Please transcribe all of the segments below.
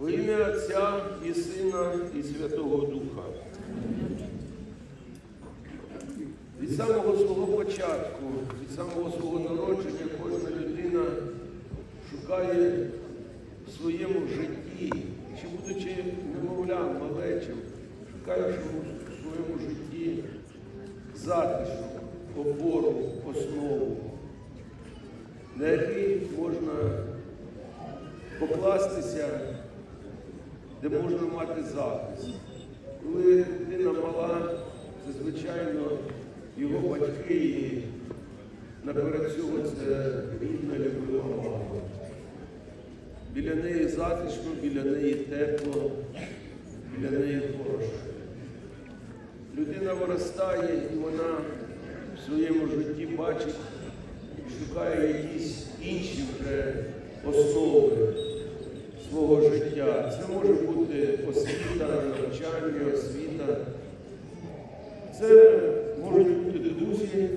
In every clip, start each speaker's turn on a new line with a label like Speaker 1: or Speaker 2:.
Speaker 1: Во ім'я Отця і Сина, і Святого Духа. Від самого свого початку, від самого свого народження кожна людина шукає в своєму житті, чи будучи немовлям, малечим, шукає в своєму житті затишок, опору, основу, на який можна покластися, де можна мати захист. Коли дитина мала, це звичайно його батьки і наперед цього це рідна люблива мама. Біля неї затишно, біля неї тепло, біля неї хороше. Людина виростає і вона в своєму житті бачить, шукає якісь інші вже основи свого життя. Це може бути освіта, навчання, освіта. Це можуть бути друзі,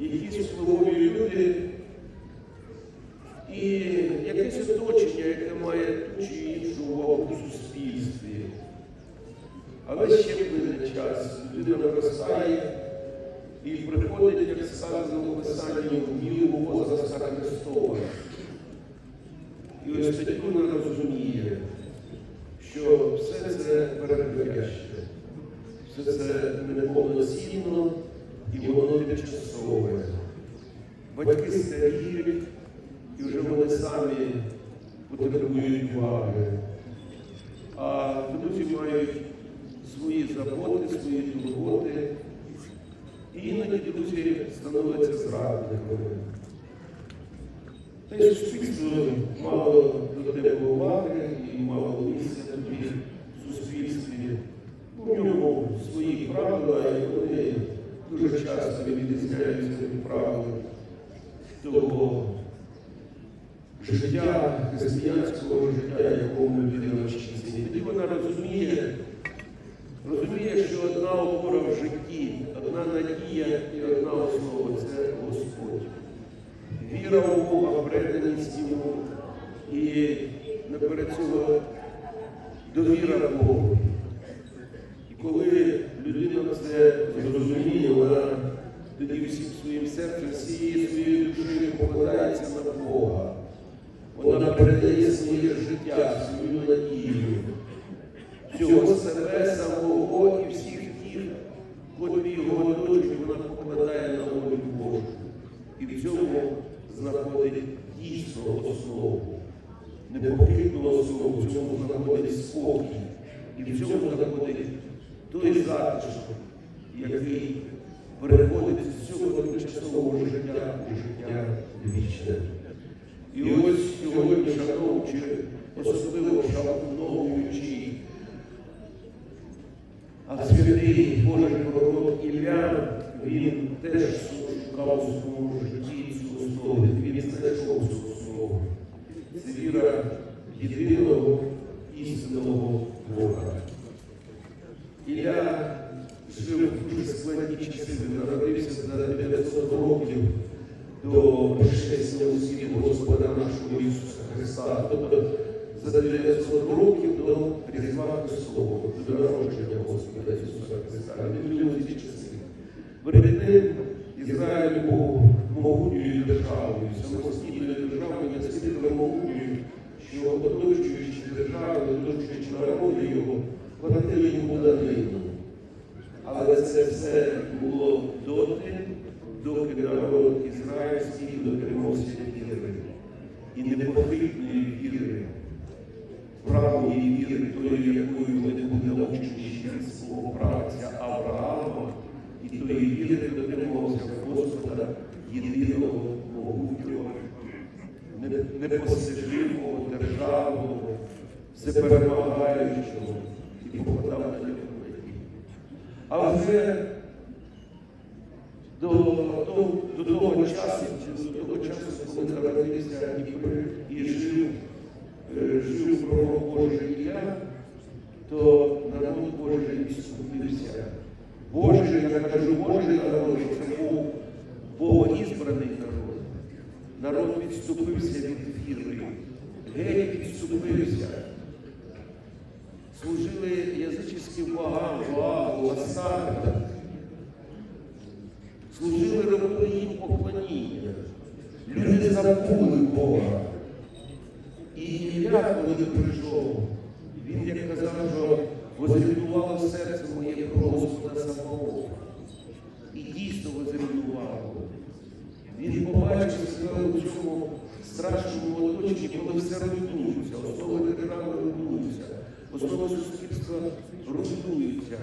Speaker 1: якісь впливові люди і якесь оточення, яке має ту чи іншу увагу в суспільстві. Але ще прийде час, людина виростає і приходить, як сказано в Писанні, І ось тоді вона розуміє, що все це передбачне, все це неповноцінно і воно тимчасове. Батьки старіють, і вже вони самі потребують уваги. А друзі мають свої заботи, свої турботи. І іноді друзі становляться зрадниками. Та суспільство мало до тебе уваги і мало місця тобі в суспільстві. У ньому свої правила, і вони дуже часто відрізняються від правил того життя, християнського життя, якому людина вчиться. І тоді вона розуміє, розуміє, що одна опора в житті, одна надія і одна основа це Господь. Віра в Бога, обреденість йому і наперед цього довіра Богу. І коли людина це зрозуміє, вона тоді всім своїм серцем, всією своєю душею покладається на Бога. Вона передає своє життя, свою надію, всього себе, самого і всіх тих, котрі його оточують, вона покладає на волю Божу. І в цьому знаходить дійсно основу, непохитну основу, в цьому знаходить спокій, і в цьому знаходить той затишок, який переходить з цього тимчасового життя у життя вічне. І ось сьогодні, шановчи, особливо шановуючи, а святий Божий пророк Ілля, він теж шукав у своєму житті цю основу, він знайшов цю основу. Це віра в єдиного істинного Бога. Ілля жив в дуже складні часи, народився за 900 років до пришестя у світ Господа нашого Ісуса Христа, тобто за 900 років до Різдва Христового, до народження Господа Ісуса Христа. У ці часи. Перед ним Ізраїль був могутньою державою, самостійною державою, настільки могутньою, що оточуючи державу, оточуючи народи його, платили йому данину. Але це все було доти, доки народ ізраїльський дотримався віри. І непохитної віри, правої віри, тої, якою ми були навчені від свого праця Авраама, і тої віри дотримався Господа єдиного не- непостижимого, державного, всеперемагаючого і нього надію. А вже до, до, до того часу, до того часу, коли народився і, і жив, е, жив пророк Божий Ілля, то народ Божий відступився. Божий, я кажу, Божий народ, це був богоізбраний народ. Відступився від віри, геть відступився. служили язичським богам, Ваалу, Астартам, служили, робили їм поклоніння. Люди забули Бога. І Ілля, коли прийшов, він як казав, що возрятувало серце моє про Господа самого. І дійсно возрятувало. Він побачив себе у цьому страшному оточенні, коли все руйнується, основи держави руйнуються, основи суспільства руйнуються.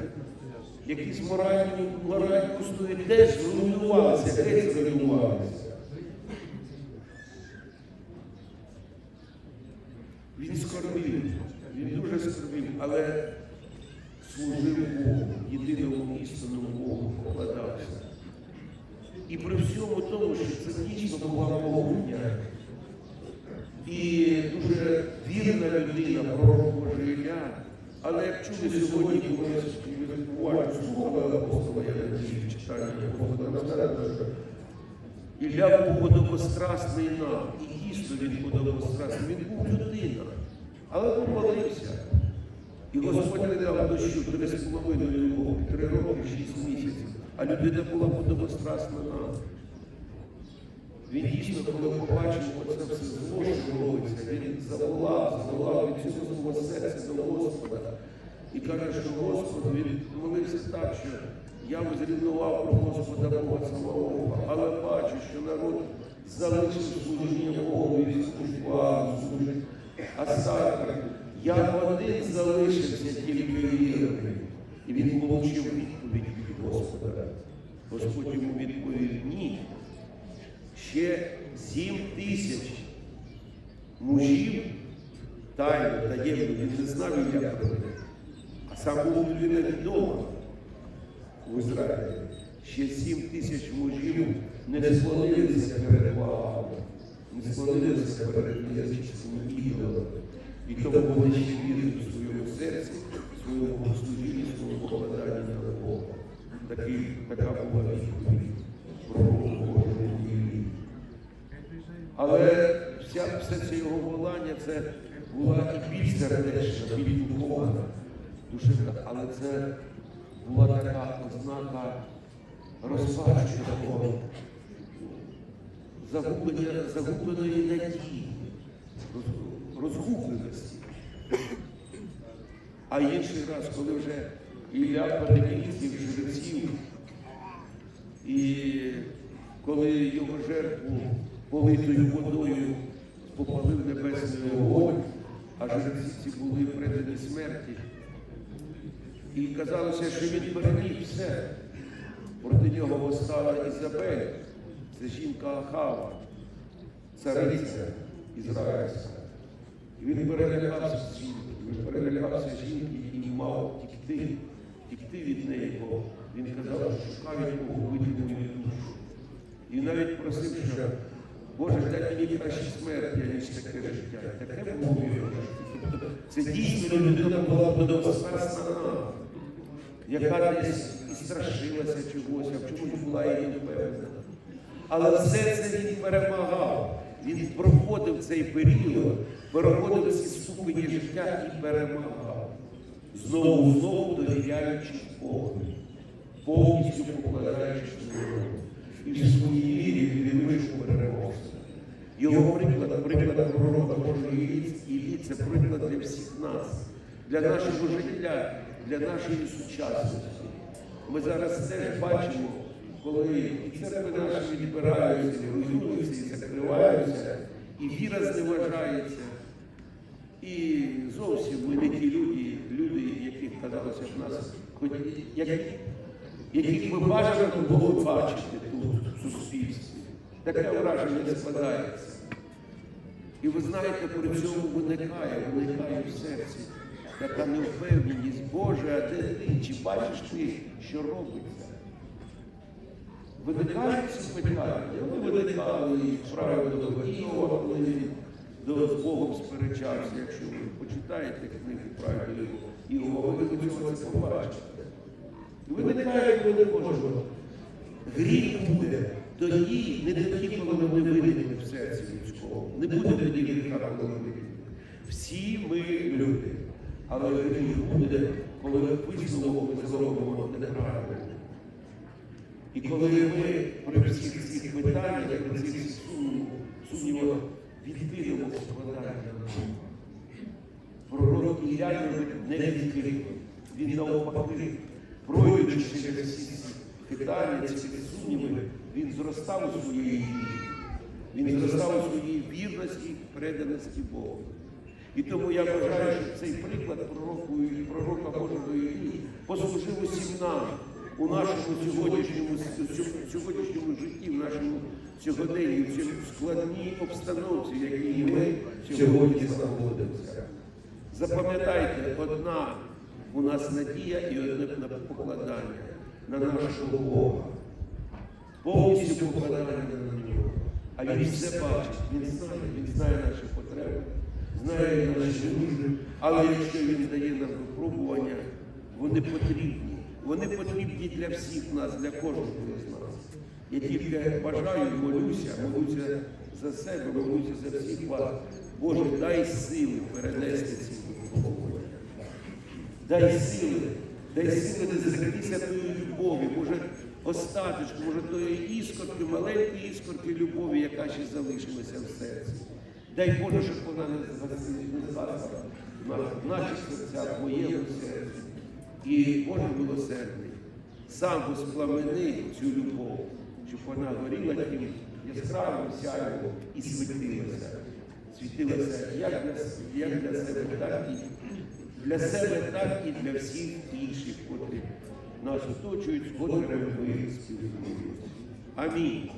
Speaker 1: Якісь моральні, моральні устої теж зруйнувалися, геть зруйнувалися. Він скорбів, він дуже скорбів, але служив Богу, єдиному істинному Богу покладався. І при всьому тому, що це дійсно була погоня. І дуже вірна людина, пророк Божий Ілля. Але як чули сьогодні, ми уважно слухали апостола, я надію, читання апостола, сказано, що Ілля був подобострасний нам. І дійсно він подобострасний. Він був людина. Але помолився. І Господь не дав дощу три з половиною три роки, шість місяців. А людина була подобострасна нам. Він дійсно, коли побачив оце все зло, що робиться, він заволав, заволав від цього серця до Господа. І каже, що Господь він молився так, що я зрівнував про Господа Бога самого, але бачу, що народ залишив служіння Богу і служба, служить Асаркам. Я один залишився тільки вірний. І він отримав відповідь від Господа. Господь йому відповів ні. Ще сім тисяч мужів тайно, таємно, він не знав ім'я про. А сам був людина відома в Ізраїлі. Ще сім тисяч мужів не склонилися перед Ваалом, не склонилися перед язичними ідолами. І тому вони ще вірили в своєму серці, своєму богослужінні, в своєму покладанні на Бога. Така була відповідь пророку Божого Іллі. Але вся, все це його волання це була і більш сердечна, більш духовна, душевна, але це була така ознака розпачу загублення, загубленої надії, розгубленості. А інший раз, коли вже Ілля Паниківців, жреців, і коли його жертву политою водою попалив небесний вогонь, а жреці були предані смерті. І казалося, що він переміг все. Проти нього восстала Ізабель, це жінка Ахава, цариця Ізраїльська. І він перелякався жінки, перелякався жінки і мав тікти, тікти від неї, бо він казав, що шукають погубити мою душу. І навіть просив, що Боже, дай мені краще смерть, ніж таке життя. Таке було. Тобто Це дійсно людина була подобострасна нам, яка десь і страшилася чогось, а в чомусь була і не впевнена. Але все це він перемагав. Він проходив цей період, переходив ці ступені життя і перемагав. Знову знову довіряючи Богу, повністю покладаючись на нього. І в своїй вірі він вийшов переможцем. Його приклад, приклад пророка Божої Іллі – це приклад для всіх нас, для нашого життя, для нашої сучасності. Ми зараз теж бачимо, коли і церкви наші відбираються, і руйнуються, і закриваються, і віра зневажається. І зовсім ми не ті люди, люди, яких казалося в нас, яких ми бажано було бачити тут, в суспільстві. Таке враження не складається. І ви знаєте, при цьому виникає, виникає в серці така невпевненість, Боже, а де ти? Чи бачиш ти, що робиться? Виникають ці питання. Вони виникали і правильно Іова, коли до- з Богом сперечався. Якщо ви почитаєте книгу правильно Іова, ви цього це побачите. Виникає, коли можемо. Гріх буде тоді, не тоді, коли ми виникли в серці людського. Не буде тоді гріха, коли ми виникли. Всі ми люди. Але гріх буде, коли висновок ми зробимо неправильно. І коли ми при всіх цих питаннях, при сумнів- сумнівах відкинемо складання Пророк Ілля не відкрив. Він навпаки, пройдучи через всі питання, ці сумніви, він зростав у своїй вірі. Він зростав у своїй вірності, переданості Богу. І тому я вважаю, що цей приклад пророку, пророка Божого Іллі послужив усім нам у нашому сьогоднішньому, сьогоднішньому житті, в нашому сьогоденні, в цій складній обстановці, в якій ми сьогодні знаходимося. Запам'ятайте, одна у нас надія і одне покладання на нашого Бога. Повністю покладання на нього. А він все бачить, він знає, він знає наші потреби, знає наші нужди. Але якщо він дає нам випробування, вони потрібні. Вони потрібні для всіх нас, для кожного з нас. Я тільки бажаю, молюся, молюся за себе, молюся за всіх вас. Боже, дай сили перенести ці випробування. Дай сили, дай сили не зректися тої любові, може остаточку, може тої іскорки, маленької іскорки любові, яка ще залишилася в серці. Дай Боже, щоб вона не згасла в наш- в наших серцях, в моєму серці. І Боже милосердний, сам воспламени цю любов, щоб вона горіла тим яскравим сяйвом і світилася. Світилася як для, як для себе, так і для себе, так і для всіх інших, котрі нас оточують, котрі твоїх співпрацюємо. Амінь.